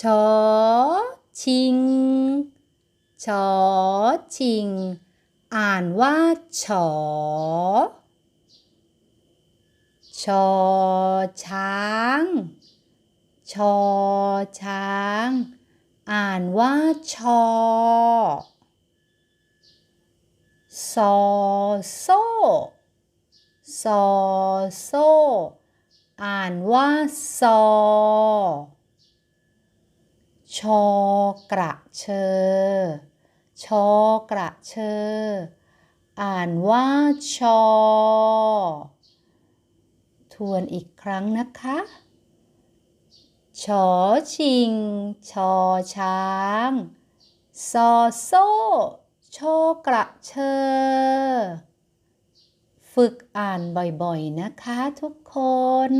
ชอชิง ชอชิง อ่านว่าฉอชอช้าง ชอช้าง อ่านว่าชอซอโซ่ซอโซ อ่านว่าซอ ชอกระเชอ ชอกระเชอ อ่านว่าชอ ทวนอีกครั้งนะคะ ชอชิง ชอช้าง ซอโซ่โชกระเชอ ฝึกอ่านบ่อยๆนะคะทุกคน